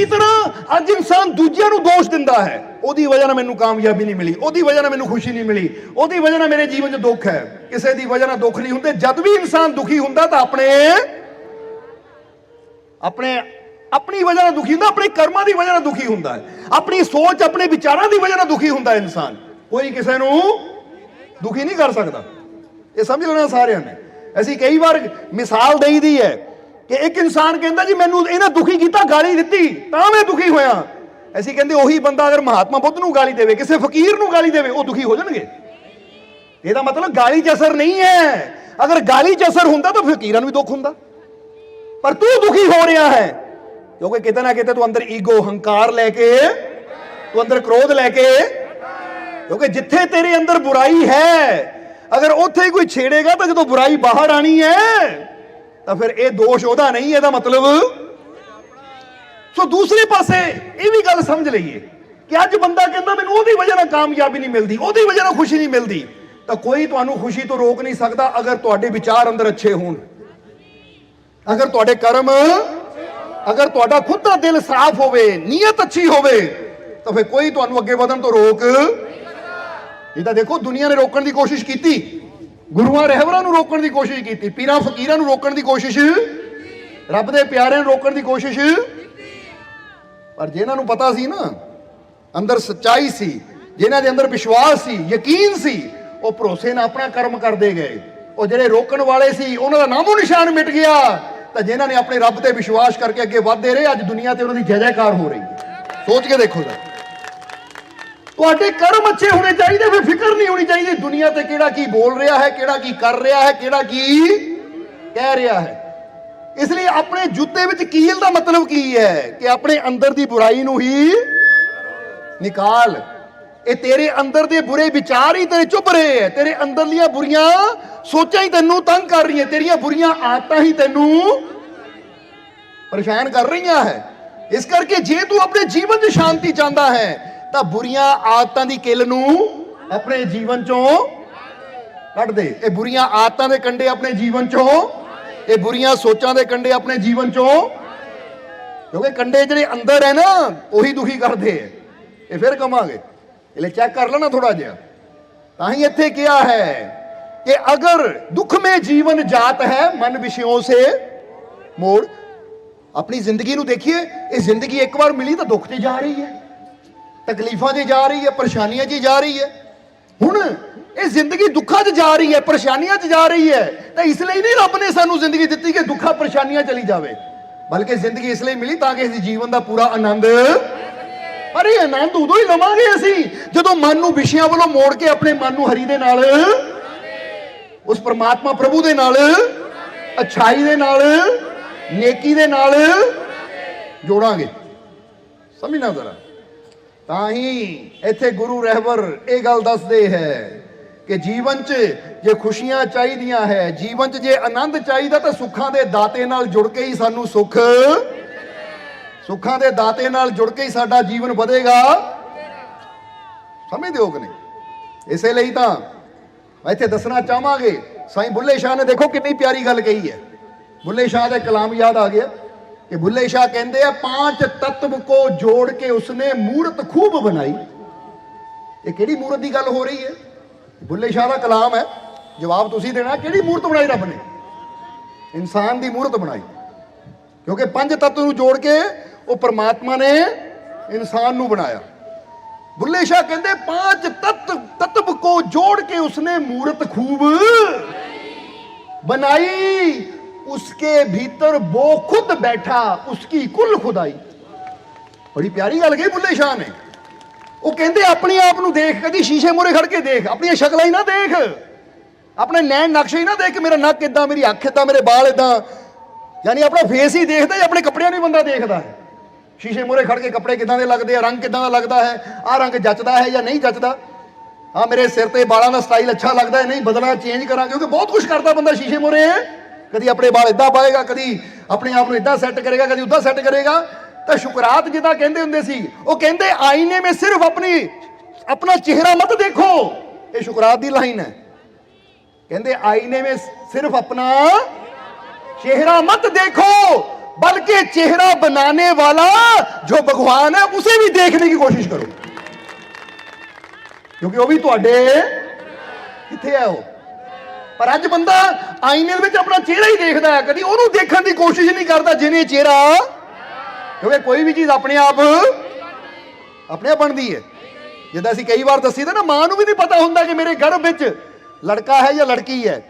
ਇਸੇ ਤਰ੍ਹਾਂ ਅੱਜ ਇਨਸਾਨ ਦੂਜਿਆਂ ਨੂੰ ਦੋਸ਼ ਦਿੰਦਾ ਹੈ। ਉਹਦੀ ਵਜ੍ਹਾ ਨਾਲ ਮੈਨੂੰ ਕਾਮਯਾਬੀ ਨਹੀਂ ਮਿਲੀ, ਉਹਦੀ ਵਜ੍ਹਾ ਨਾਲ ਮੈਨੂੰ ਖੁਸ਼ੀ ਨਹੀਂ ਮਿਲੀ, ਉਹਦੀ ਵਜ੍ਹਾ ਨਾਲ ਮੇਰੇ ਜੀਵਨ 'ਚ ਦੁੱਖ ਹੈ। ਕਿਸੇ ਦੀ ਵਜ੍ਹਾ ਨਾਲ ਦੁੱਖ ਨਹੀਂ ਹੁੰਦੇ, ਜਦ ਵੀ ਇਨਸਾਨ ਦੁਖੀ ਹੁੰਦਾ ਤਾਂ ਆਪਣੇ ਆਪਣੇ ਆਪਣੀ ਵਜ੍ਹਾ ਨਾਲ ਦੁਖੀ ਹੁੰਦਾ, ਆਪਣੇ ਕਰਮਾਂ ਦੀ ਵਜ੍ਹਾ ਨਾਲ ਦੁਖੀ ਹੁੰਦਾ ਹੈ। ਆਪਣੀ ਸੋਚ, ਆਪਣੇ ਵਿਚਾਰਾਂ ਦੀ ਵਜ੍ਹਾ ਨਾਲ ਦੁਖੀ ਹੁੰਦਾ ਇਨਸਾਨ। ਕੋਈ ਕਿਸੇ ਨੂੰ ਦੁਖੀ ਨਹੀਂ ਕਰ ਸਕਦਾ। ਇਹ ਸਮਝ ਲੈਣਾ ਸਾਰਿਆਂ ਨੇ। ਅਸੀਂ ਕਈ ਵਾਰ ਮਿਸਾਲ ਦੇਈਦੀ ਹੈ ਕਿ ਇੱਕ ਇਨਸਾਨ ਕਹਿੰਦਾ ਜੀ ਮੈਨੂੰ ਇਹਨੇ ਦੁਖੀ ਕੀਤਾ, ਗਾਲੀ ਦਿੱਤੀ, ਤਾਂ ਮੈਂ ਦੁਖੀ ਹੋਇਆ। ਅਸੀਂ ਕਹਿੰਦੇ ਉਹੀ ਬੰਦਾ ਅਗਰ ਮਹਾਤਮਾ ਬੁੱਧ ਨੂੰ ਗਾਲੀ ਦੇਵੇ, ਕਿਸੇ ਫਕੀਰ ਨੂੰ ਗਾਲੀ ਦੇਵੇ, ਉਹ ਦੁਖੀ ਹੋ ਜਾਣਗੇ। ਇਹਦਾ ਮਤਲਬ ਗਾਲੀ 'ਚ ਅਸਰ ਨਹੀਂ ਹੈ। ਅਗਰ ਗਾਲੀ 'ਚ ਅਸਰ ਹੁੰਦਾ ਤਾਂ ਫਕੀਰਾਂ ਨੂੰ ਵੀ ਦੁੱਖ ਹੁੰਦਾ। ਪਰ ਤੂੰ ਦੁਖੀ ਹੋ ਰਿਹਾ ਹੈ। ਕਿਉਂਕਿ ਕਿਤੇ ਨਾ ਕਿਤੇ ਤੂੰ ਅੰਦਰ ਈਗੋ, ਹੰਕਾਰ ਲੈ ਕੇ, ਤੂੰ ਅੰਦਰ ਕ੍ਰੋਧ ਲੈ ਕੇ, ਕਿਉਂਕਿ ਜਿੱਥੇ ਤੇਰੇ ਅੰਦਰ ਬੁਰਾਈ ਹੈ, ਅਗਰ ਉੱਥੇ ਕੋਈ ਛੇੜੇਗਾ ਤਾਂ ਜਦੋਂ ਬੁਰਾਈ ਬਾਹਰ ਆਣੀ ਹੈ ਤਾਂ ਫਿਰ ਇਹ ਦੋਸ਼ ਉਹਦਾ ਨਹੀਂ, ਇਹਦਾ ਮਤਲਬ ਸੋ ਦੂਸਰੇ ਪਾਸੇ ਇਹ ਵੀ ਗੱਲ ਸਮਝ ਲਈਏ ਕਿ ਅੱਜ ਬੰਦਾ ਕਹਿੰਦਾ, ਮੈਨੂੰ ਉਹਦੀ ਵਜ੍ਹਾ ਨਾਲ ਕਾਮਯਾਬੀ ਨਹੀਂ ਮਿਲਦੀ, ਉਹਦੀ ਵਜ੍ਹਾ ਨਾਲ ਖੁਸ਼ੀ ਨਹੀਂ ਮਿਲਦੀ। ਤਾਂ ਕੋਈ ਤੁਹਾਨੂੰ ਖੁਸ਼ੀ ਤੋਂ ਰੋਕ ਨਹੀਂ ਸਕਦਾ ਅਗਰ ਤੁਹਾਡੇ ਵਿਚਾਰ ਅੰਦਰ ਅੱਛੇ ਹੋਣ। ਅਗਰ ਤੁਹਾਡੇ ਕਰਮ, ਅਗਰ ਤੁਹਾਡਾ ਖੁਦ ਦਾ ਦਿਲ ਸਾਫ਼ ਹੋਵੇ, ਨੀਅਤ ਅੱਛੀ ਹੋਵੇ, ਤਾਂ ਫਿਰ ਕੋਈ ਤੁਹਾਨੂੰ ਅੱਗੇ ਵਧਣ ਤੋਂ ਰੋਕ ਇਹ ਤਾਂ ਦੇਖੋ, ਦੁਨੀਆ ਨੇ ਰੋਕਣ ਦੀ ਕੋਸ਼ਿਸ਼ ਕੀਤੀ। ਗੁਰੂਆਂ ਰਹਿਬਰਾਂ ਨੂੰ ਰੋਕਣ ਦੀ ਕੋਸ਼ਿਸ਼ ਕੀਤੀ, ਪੀਰਾਂ ਫਕੀਰਾਂ ਨੂੰ ਰੋਕਣ ਦੀ ਕੋਸ਼ਿਸ਼। ਰੱਬ ਦੇ ਪਿਆਰਿਆਂ ਨੂੰ ਰੋਕਣ ਦੀ ਕੋਸ਼ਿਸ਼। ਪਰ ਜਿਨ੍ਹਾਂ ਨੂੰ ਪਤਾ ਸੀ ਨਾ, ਅੰਦਰ ਸੱਚਾਈ ਸੀ, ਜਿਨ੍ਹਾਂ ਦੇ ਅੰਦਰ ਵਿਸ਼ਵਾਸ ਸੀ, ਯਕੀਨ ਸੀ, ਉਹ ਭਰੋਸੇ ਨਾਲ ਆਪਣਾ ਕਰਮ ਕਰਦੇ ਗਏ। ਉਹ ਜਿਹੜੇ ਰੋਕਣ ਵਾਲੇ ਸੀ, ਉਹਨਾਂ ਦਾ ਨਾਮੋ ਨਿਸ਼ਾਨ ਮਿਟ ਗਿਆ। ਤਾਂ ਜਿਨ੍ਹਾਂ ਨੇ ਆਪਣੇ ਰੱਬ ਤੇ ਵਿਸ਼ਵਾਸ ਕਰਕੇ ਅੱਗੇ ਵਧਦੇ ਰਹੇ, ਅੱਜ ਦੁਨੀਆ ਤੇ ਉਹਨਾਂ ਦੀ ਜੈ ਜੈਕਾਰ ਹੋ ਰਹੀ ਹੈ। ਸੋਚ ਕੇ ਦੇਖੋ ਜਰਾ। ਤੁਹਾਡੇ ਕਰਮ ਅੱਛੇ ਹੋਣੇ ਚਾਹੀਦੇ, ਫਿਰ ਫਿਕਰ ਨਹੀਂ ਹੋਣੀ ਚਾਹੀਦੀ ਦੁਨੀਆ ਤੇ ਕਿਹੜਾ ਕੀ ਬੋਲ ਰਿਹਾ ਹੈ, ਕਿਹੜਾ ਕੀ ਕਰ ਰਿਹਾ ਹੈ, ਕਿਹੜਾ ਕੀ ਕਹਿ ਰਿਹਾ ਹੈ। ਇਸ ਲਈ ਆਪਣੇ ਜੁੱਤੇ ਵਿੱਚ ਕੀਲ ਦਾ ਮਤਲਬ ਕੀ ਹੈ ਕਿ ਆਪਣੇ ਅੰਦਰ ਦੀ ਬੁਰਾਈ ਨੂੰ ਹੀ ਨਿਕਾਲ। ਇਹ ਤੇਰੇ ਅੰਦਰ ਦੇ ਬੁਰੇ ਵਿਚਾਰ ਹੀ ਤੇਰੇ ਚੁੱਪ ਰਹੇ ਹੈ। ਤੇਰੇ ਅੰਦਰਲੀਆਂ ਬੁਰੀਆਂ ਸੋਚਾਂ ਹੀ ਤੈਨੂੰ ਤੰਗ ਕਰ ਰਹੀਆਂ, ਤੇਰੀਆਂ ਬੁਰੀਆਂ ਆਦਤਾਂ ਹੀ ਤੈਨੂੰ ਪਰੇਸ਼ਾਨ ਕਰ ਰਹੀਆਂ ਹੈ। ਇਸ ਕਰਕੇ ਜੇ ਤੂੰ ਆਪਣੇ ਜੀਵਨ 'ਚ ਸ਼ਾਂਤੀ ਚਾਹੁੰਦਾ ਹੈ ਤਾਂ ਬੁਰੀਆਂ ਆਦਤਾਂ ਦੀ ਕਿੱਲ ਨੂੰ ਆਪਣੇ ਜੀਵਨ ਚੋਂ ਕੱਢ ਦੇ। ਇਹ ਬੁਰੀਆਂ ਆਦਤਾਂ ਦੇ ਕੰਡੇ ਆਪਣੇ ਜੀਵਨ ਚੋਂ, ਇਹ ਬੁਰੀਆਂ ਸੋਚਾਂ ਦੇ ਕੰਡੇ ਆਪਣੇ ਜੀਵਨ ਚੋਂ। ਕਿਉਂਕਿ ਕੰਡੇ ਜਿਹੜੇ ਅੰਦਰ ਹੈ ਨਾ, ਉਹੀ ਦੁਖੀ ਕਰਦੇ ਐ ਇਹ ਫਿਰ ਕਮਾਂਗੇ ਇਹ ਲੈ ਚੈੱਕ ਕਰ ਲੈਣਾ ਥੋੜਾ ਜਿਹਾ। ਤਾਂ ਹੀ ਇੱਥੇ ਕਿਹਾ ਹੈ ਕਿ ਅਗਰ ਦੁੱਖ ਮੇ ਜੀਵਨ ਜਾਤ ਹੈ, ਮਨ ਵਿਸ਼ਿਓਂ ਸੇ ਮੋੜ। ਆਪਣੀ ਜ਼ਿੰਦਗੀ ਨੂੰ ਦੇਖੀਏ, ਇਹ ਜ਼ਿੰਦਗੀ ਇੱਕ ਵਾਰ ਮਿਲੀ ਤਾਂ ਦੁੱਖ ਤੇ ਜਾ ਰਹੀ ਹੈ। ਤਕਲੀਫਾਂ 'ਚ ਜਾ ਰਹੀ ਹੈ, ਪਰੇਸ਼ਾਨੀਆਂ 'ਚ ਜਾ ਰਹੀ ਹੈ। ਹੁਣ ਇਹ ਜ਼ਿੰਦਗੀ ਦੁੱਖਾਂ 'ਚ ਜਾ ਰਹੀ ਹੈ, ਪਰੇਸ਼ਾਨੀਆਂ 'ਚ ਜਾ ਰਹੀ ਹੈ। ਤਾਂ ਇਸ ਲਈ ਨਹੀਂ ਰੱਬ ਨੇ ਸਾਨੂੰ ਜ਼ਿੰਦਗੀ ਦਿੱਤੀ ਕਿ ਦੁੱਖਾਂ, ਪਰੇਸ਼ਾਨੀਆਂ ਚਲੀ ਜਾਵੇ। ਬਲਕਿ ਜ਼ਿੰਦਗੀ ਇਸ ਲਈ ਮਿਲੀ ਤਾਂ ਕਿ ਅਸੀਂ ਜੀਵਨ ਦਾ ਪੂਰਾ ਆਨੰਦ ਪਰ ਇਹ ਆਨੰਦ ਉਦੋਂ ਹੀ ਲਵਾਂਗੇ ਅਸੀਂ, ਜਦੋਂ ਮਨ ਨੂੰ ਵਿਸ਼ਿਆਂ ਵੱਲੋਂ ਮੋੜ ਕੇ ਆਪਣੇ ਮਨ ਨੂੰ ਹਰੀ ਦੇ ਨਾਲ, ਉਸ ਪਰਮਾਤਮਾ ਪ੍ਰਭੂ ਦੇ ਨਾਲ, ਅਛਾਈ ਦੇ ਨਾਲ, ਨੇਕੀ ਦੇ ਨਾਲ ਜੋੜਾਂਗੇ। ਸਮਝਣਾ ਜ਼ਰਾ। ਤਾਂ ਹੀ ਇੱਥੇ ਗੁਰੂ ਰਹਿਬਰ ਇਹ ਗੱਲ ਦੱਸਦੇ ਹੈ ਕਿ ਜੀਵਨ 'ਚ ਜੇ ਖੁਸ਼ੀਆਂ ਚਾਹੀਦੀਆਂ ਹੈ, ਜੀਵਨ 'ਚ ਜੇ ਆਨੰਦ ਚਾਹੀਦਾ ਤਾਂ ਸੁੱਖਾਂ ਦੇ ਦਾਤੇ ਨਾਲ ਜੁੜ ਕੇ ਹੀ ਸਾਨੂੰ ਸੁੱਖ ਸੁੱਖਾਂ ਦੇ ਦਾਤੇ ਨਾਲ ਜੁੜ ਕੇ ਹੀ ਸਾਡਾ ਜੀਵਨ ਵਧੇਗਾ। ਸਮਝਦੇ ਹੋ ਕਿ ਨਹੀਂ? ਇਸੇ ਲਈ ਤਾਂ ਮੈਂ ਇੱਥੇ ਦੱਸਣਾ ਚਾਹਾਂਗੇ, ਸਾਈਂ ਬੁੱਲੇ ਸ਼ਾਹ ਨੇ ਦੇਖੋ ਕਿੰਨੀ ਪਿਆਰੀ ਗੱਲ ਕਹੀ ਹੈ। ਬੁੱਲੇ ਸ਼ਾਹ ਦਾ ਕਲਾਮ ਯਾਦ ਆ ਗਿਆ। ਕਿ ਭੁੱਲੇ ਸ਼ਾਹ ਕਹਿੰਦੇ ਆ ਪੰਜ ਤਤਵ ਕੋ ਜੋੜ ਕੇ ਉਸਨੇ ਮੂਰਤ ਖੂਬ ਬਣਾਈ। ਇਹ ਕਿਹੜੀ ਮੂਰਤ ਦੀ ਗੱਲ ਹੋ ਰਹੀ ਹੈ? ਭੁੱਲੇ ਸ਼ਾਹ ਦਾ ਕਲਾਮ ਹੈ। ਜਵਾਬ ਤੁਸੀਂ ਦੇਣਾ, ਕਿਹੜੀ ਮੂਰਤ ਬਣਾਈ ਰੱਬ ਨੇ? ਇਨਸਾਨ ਦੀ ਮੂਰਤ ਬਣਾਈ। ਕਿਉਂਕਿ ਪੰਜ ਤੱਤ ਨੂੰ ਜੋੜ ਕੇ ਉਹ ਪਰਮਾਤਮਾ ਨੇ ਇਨਸਾਨ ਨੂੰ ਬਣਾਇਆ। ਬੁੱਲੇ ਸ਼ਾਹ ਕਹਿੰਦੇ ਪੰਜ ਤੱਤ ਤਤਬ ਕੋ ਜੋੜ ਕੇ ਉਸਨੇ ਮੂਰਤ ਖੂਬ ਬਣਾਈ। उसके भीतर वो खुद बैठा उसकी कुल खुदाई ਬੜੀ ਪਿਆਰੀ ਗੱਲ ਕਹੀ ਬੁੱਲੇ ਸ਼ਾਹ ਨੇ ਉਹ ਕਹਿੰਦੇ ਆਪਣੇ ਆਪ ਨੂੰ ਦੇਖ ਕਦੀ ਸ਼ੀਸ਼ੇ ਮੂਹਰੇ ਖੜ ਕੇ ਦੇਖ ਆਪਣੀਆਂ ਸ਼ਕਲਾਂ ਹੀ ਨਾ ਦੇਖ ਆਪਣੇ ਨੈਣ ਨਕਸ਼ੇ ਹੀ ਨਾ ਦੇਖ ਕਿ ਮੇਰਾ ਨੱਕ ਇਦਾਂ ਮੇਰੀ ਅੱਖ ਇਦਾਂ ਮੇਰੇ ਬਾਲ ਇਦਾਂ ਯਾਨੀ ਆਪਣਾ ਫੇਸ ਹੀ ਦੇਖਦਾ ਜਾਂ ਆਪਣੇ ਕੱਪੜਿਆਂ ਨੂੰ ਹੀ ਬੰਦਾ ਦੇਖਦਾ ਹੈ ਸ਼ੀਸ਼ੇ ਮੂਹਰੇ ਖੜ ਕੇ ਕੱਪੜੇ ਕਿਦਾਂ ਦੇ ਲੱਗਦੇ ਆ ਰੰਗ ਕਿਦਾਂ ਦਾ ਲੱਗਦਾ ਹੈ ਆਹ ਰੰਗ ਜੱਚਦਾ ਹੈ ਜਾਂ ਨਹੀਂ ਜੱਚਦਾ ਆ ਮੇਰੇ ਸਿਰ ਤੇ ਵਾਲਾਂ ਦਾ ਸਟਾਈਲ ਅੱਛਾ ਲੱਗਦਾ ਹੈ ਨਹੀਂ ਬਦਲਣਾ ਚੇਂਜ ਕਰਾਂ ਕਿਉਂਕਿ ਬਹੁਤ ਕੁਝ ਕਰਦਾ ਬੰਦਾ ਸ਼ੀਸ਼ੇ ਮੂਹਰੇ ਕਦੀ ਆਪਣੇ ਬਾਲ ਇਦਾਂ ਪਾਏਗਾ, ਕਦੀ ਆਪਣੇ ਆਪ ਨੂੰ ਇਦਾਂ ਸੈੱਟ ਕਰੇਗਾ, ਕਦੀ ਉਦਾਂ ਸੈੱਟ ਕਰੇਗਾ। ਤਾਂ ਸ਼ੁਕਰਾਤ ਜਿੱਦਾਂ ਕਹਿੰਦੇ ਹੁੰਦੇ ਸੀ, ਉਹ ਕਹਿੰਦੇ ਆਈਨੇ ਮੇ ਸਿਰਫ ਆਪਣੀ, ਆਪਣਾ ਚਿਹਰਾ ਮਤ ਦੇਖੋ। ਇਹ ਸ਼ੁਕਰਾਤ ਦੀ ਲਾਈਨ ਹੈ। ਕਹਿੰਦੇ ਆਈਨੇ ਮੇ ਸਿਰਫ ਆਪਣਾ ਚਿਹਰਾ ਮਤ ਦੇਖੋ, ਬਲਕਿ ਚਿਹਰਾ बनाने ਵਾਲਾ ਜੋ ਭਗਵਾਨ ਹੈ, ਉਸੇ ਵੀ देखने ਦੀ ਕੋਸ਼ਿਸ਼ ਕਰੋ। ਕਿਉਂਕਿ ਉਹ ਵੀ ਤੁਹਾਡੇ ਕਿੱਥੇ ਹੈ ਉਹ? ਪਰ ਅੱਜ ਬੰਦਾ ਆਈਨੇ ਦੇ ਵਿੱਚ ਆਪਣਾ ਚਿਹਰਾ ਹੀ ਦੇਖਦਾ ਹੈ, ਕਦੀ ਉਹਨੂੰ ਦੇਖਣ ਦੀ ਕੋਸ਼ਿਸ਼ ਨਹੀਂ ਕਰਦਾ ਜਿਹਨੇ ਚਿਹਰਾ। ਕਿਉਂਕਿ ਕੋਈ ਵੀ ਚੀਜ਼ ਆਪਣੇ ਆਪ ਆਪਣੇ ਆਪ ਬਣਦੀ ਹੈ। ਜਿੱਦਾਂ ਅਸੀਂ ਕਈ ਵਾਰ ਦੱਸੀ ਤਾਂ ਨਾ, ਮਾਂ ਨੂੰ ਵੀ ਨਹੀਂ ਪਤਾ ਹੁੰਦਾ ਕਿ ਮੇਰੇ ਗਰਭ ਵਿੱਚ ਲੜਕਾ ਹੈ ਜਾਂ ਲੜਕੀ ਹੈ।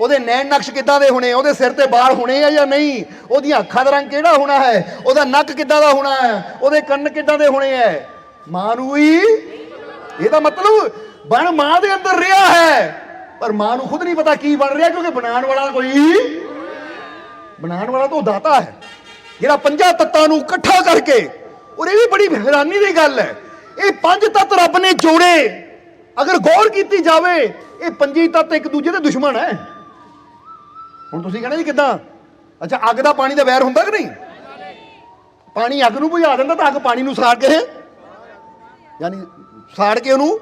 ਉਹਦੇ ਨੈਣ ਨਕਸ਼ ਕਿੱਦਾਂ ਦੇ ਹੋਣੇ, ਉਹਦੇ ਸਿਰ ਤੇ ਬਾਲ ਹੋਣੇ ਆ ਜਾਂ ਨਹੀਂ, ਉਹਦੀਆਂ ਅੱਖਾਂ ਦਾ ਰੰਗ ਕਿਹੜਾ ਹੋਣਾ ਹੈ, ਉਹਦਾ ਨੱਕ ਕਿੱਦਾਂ ਦਾ ਹੋਣਾ ਹੈ, ਉਹਦੇ ਕੰਨ ਕਿੱਦਾਂ ਦੇ ਹੋਣੇ ਹੈ। ਮਾਂ ਨੂੰ ਹੀ ਇਹਦਾ ਮਤਲਬ ਬਣ ਮਾਂ ਦੇ ਅੰਦਰ ਰਿਹਾ ਹੈ। ਪਰ ਮਾਂ ਨੂੰ ਖੁਦ ਨਹੀਂ ਪਤਾ ਕੀ ਬਣ ਰਿਹਾ ਕਿਉਂਕਿ ਬਣਾਉਣ ਵਾਲਾ ਕੋਈ ਬਣਾਉਣ ਵਾਲਾ ਤਾਂ ਉਹ ਦਾਤਾ ਹੈ। ਜਿਹੜਾ ਪੰਜਾਂ ਤੱਤਾਂ ਨੂੰ ਇਕੱਠਾ ਕਰਕੇ, ਔਰ ਇਹ ਵੀ ਬੜੀ ਹੈਰਾਨੀ ਦੀ ਗੱਲ ਹੈ। ਇਹ ਪੰਜ ਤੱਤ ਰੱਬ ਨੇ ਜੋੜੇ। ਅਗਰ ਗੌਰ ਕੀਤੀ ਜਾਵੇ, ਇਹ ਪੰਜੀ ਤੱਤ ਇੱਕ ਦੂਜੇ ਦੇ ਦੁਸ਼ਮਣ ਹੈ। ਹੁਣ ਤੁਸੀਂ ਕਹਿੰਦੇ ਜੀ ਕਿਦਾਂ? ਅੱਛਾ, ਅੱਗ ਦਾ ਪਾਣੀ ਦਾ ਵੈਰ ਹੁੰਦਾ ਕਿ ਨਹੀਂ? ਪਾਣੀ ਅੱਗ ਨੂੰ ਬੁਝਾ ਦਿੰਦਾ ਤਾਂ ਅੱਗ ਪਾਣੀ ਨੂੰ ਸਾੜ ਕੇ, ਯਾਨੀ ਸਾੜ ਕੇ ਉਹਨੂੰ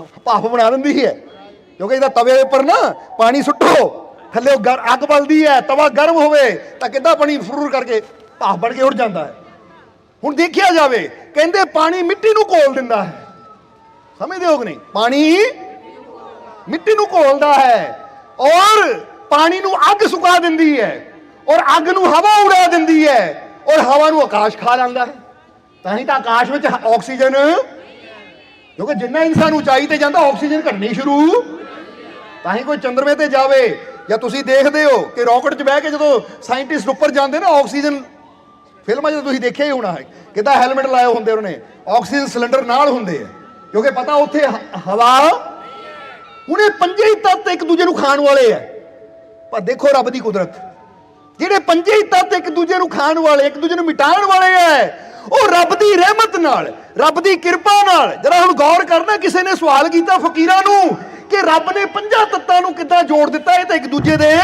ਹ- ਭਾਫ ਬਣਾ ਦਿੰਦੀ ਹੈ। ਕਿਉਂਕਿ ਇਹਦਾ ਤਵੇ ਉੱਪਰ ਨਾ ਪਾਣੀ ਸੁੱਟੋ, ਥੱਲੇ ਉਹ ਅੱਗ ਬਲਦੀ ਹੈ, ਤਵਾ ਗਰਮ ਹੋਵੇ, ਤਾਂ ਕਿੱਦਾਂ ਪਾਣੀ ਫਰੂਰ ਕਰਕੇ ਭਾਫ ਬਣ ਕੇ ਉੱਡ ਜਾਂਦਾ ਹੈ। ਹੁਣ ਦੇਖਿਆ ਜਾਵੇ, ਕਹਿੰਦੇ ਪਾਣੀ ਮਿੱਟੀ ਨੂੰ ਘੋਲ ਦਿੰਦਾ ਹੈ। ਸਮਝਦੇ ਹੋ ਕਿ ਨਹੀਂ? ਪਾਣੀ ਮਿੱਟੀ ਨੂੰ ਘੋਲਦਾ ਹੈ ਔਰ ਪਾਣੀ ਨੂੰ ਅੱਗ ਸੁਕਾ ਦਿੰਦੀ ਹੈ ਔਰ ਅੱਗ ਨੂੰ ਹਵਾ ਉਡਾ ਦਿੰਦੀ ਹੈ ਔਰ ਹਵਾ ਨੂੰ ਆਕਾਸ਼ ਖਾ ਲੈਂਦਾ ਹੈ। ਤਾਂ ਹੀ ਤਾਂ ਆਕਾਸ਼ ਵਿੱਚ ਆਕਸੀਜਨ ਕਿਉਂਕਿ ਜਿੰਨਾ ਇਨਸਾਨ ਉਚਾਈ ਤੇ ਜਾਂਦਾ, ਆਕਸੀਜਨ ਘਟਣੀ ਸ਼ੁਰੂ। ਤਾਂ ਹੀ ਕੋਈ ਚੰਦਰਮੇ ਤੇ ਜਾਵੇ, ਜਾਂ ਤੁਸੀਂ ਦੇਖਦੇ ਹੋ ਕਿ ਰਾਕਟ 'ਚ ਬਹਿ ਕੇ ਜਦੋਂ ਸਾਇੰਟਿਸਟ ਉੱਪਰ ਜਾਂਦੇ ਨਾ, ਆਕਸੀਜਨ, ਫਿਲਮਾਂ 'ਚ ਤੁਸੀਂ ਦੇਖਿਆ ਹੀ ਹੋਣਾ ਹੈ, ਕਿਦਾਂ ਹੈਲਮਟ ਲਾਏ ਹੁੰਦੇ ਉਹਨਾਂ ਨੇ ਆਕਸੀਜਨ ਸਿਲੰਡਰ ਨਾਲ ਹੁੰਦੇ ਆ। ਕਿਉਂਕਿ ਪਤਾ ਉੱਥੇ ਹਵਾ ਹੁਣ ਪੰਜੇ ਹੀ ਤੱਤ ਇੱਕ ਦੂਜੇ ਨੂੰ ਖਾਣ ਵਾਲੇ ਆ। ਪਰ ਦੇਖੋ ਰੱਬ ਦੀ ਕੁਦਰਤ, ਜਿਹੜੇ ਪੰਜੇ ਹੀ ਤੱਤ ਇੱਕ ਦੂਜੇ ਨੂੰ ਖਾਣ ਵਾਲੇ, ਇੱਕ ਦੂਜੇ ਨੂੰ ਮਿਟਾਉਣ ਵਾਲੇ ਐ ਉਹ ਰੱਬ ਦੀ ਰਹਿਮਤ ਨਾਲ, ਰੱਬ ਦੀ ਕਿਰਪਾ ਨਾਲ। ਜਰਾ ਹੁਣ ਗੌਰ ਕਰਨਾ, ਕਿਸੇ ਨੇ ਸਵਾਲ ਕੀਤਾ ਫਕੀਰਾਂ ਨੂੰ ਕਿ ਰੱਬ ਨੇ ਪੰਜਾਂ ਤੱਤਾਂ ਨੂੰ ਕਿੱਦਾਂ ਜੋੜ ਦਿੱਤਾ, ਇਹ ਤਾਂ ਇੱਕ ਦੂਜੇ ਦੇ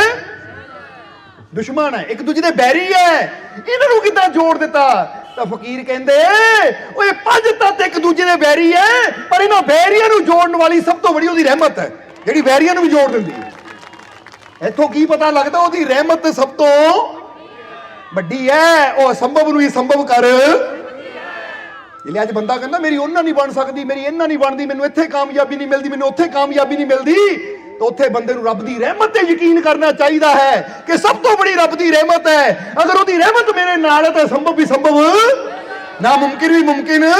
ਦੁਸ਼ਮਣ ਹੈ, ਇੱਕ ਦੂਜੇ ਦੇ ਬੈਰੀ ਹੈ। ਇਹਨਾਂ ਨੂੰ ਕਿੱਦਾਂ ਜੋੜ ਦਿੱਤਾ? ਤਾਂ ਫਕੀਰ ਕਹਿੰਦੇ, ਓਏ, ਪੰਜ ਤੱਤ ਇੱਕ ਦੂਜੇ ਦੇ ਬੈਰੀ ਹੈ, ਪਰ ਇਹਨਾਂ ਬੈਰੀਆਂ ਨੂੰ ਜੋੜਨ ਵਾਲੀ ਸਭ ਤੋਂ ਵੱਡੀ ਉਹਦੀ ਰਹਿਮਤ ਹੈ, ਜਿਹੜੀ ਬੈਰੀਆਂ ਨੂੰ ਵੀ ਜੋੜ ਦਿੰਦੀ ਹੈ। ਇੱਥੋਂ ਕੀ ਪਤਾ ਲੱਗਦਾ, ਉਹਦੀ ਰਹਿਮਤ ਸਭ ਤੋਂ ਵੱਡੀ ਹੈ ਉਹ ਅਸੰਭਵ ਨੂੰ ਹੀ ਸੰਭਵ ਕਰ। ਜਿਲੇ ਅੱਜ ਬੰਦਾ ਕਹਿੰਦਾ, ਮੇਰੀ ਉਹਨਾਂ ਨਹੀਂ ਬਣ ਸਕਦੀ, ਮੇਰੀ ਇਹਨਾਂ ਨਹੀਂ ਬਣਦੀ, ਮੈਨੂੰ ਇੱਥੇ ਕਾਮਯਾਬੀ ਨਹੀਂ ਮਿਲਦੀ, ਮੈਨੂੰ ਉੱਥੇ ਕਾਮਯਾਬੀ ਨਹੀਂ ਮਿਲਦੀ। ਤਾਂ ਉੱਥੇ ਬੰਦੇ ਨੂੰ ਰੱਬ ਦੀ ਰਹਿਮਤ ਤੇ ਯਕੀਨ ਕਰਨਾ ਚਾਹੀਦਾ ਹੈ ਕਿ ਸਭ ਤੋਂ ਬੜੀ ਰੱਬ ਦੀ ਰਹਿਮਤ ਹੈ। ਅਗਰ ਉਹਦੀ ਰਹਿਮਤ ਮੇਰੇ ਨਾਲ ਹੈ ਤਾਂ ਸੰਭਵ ਵੀ ਸੰਭਵ। ਨਾ ਮੁਮਕਿਨ ਵੀ ਮੁਮਕਿਨ।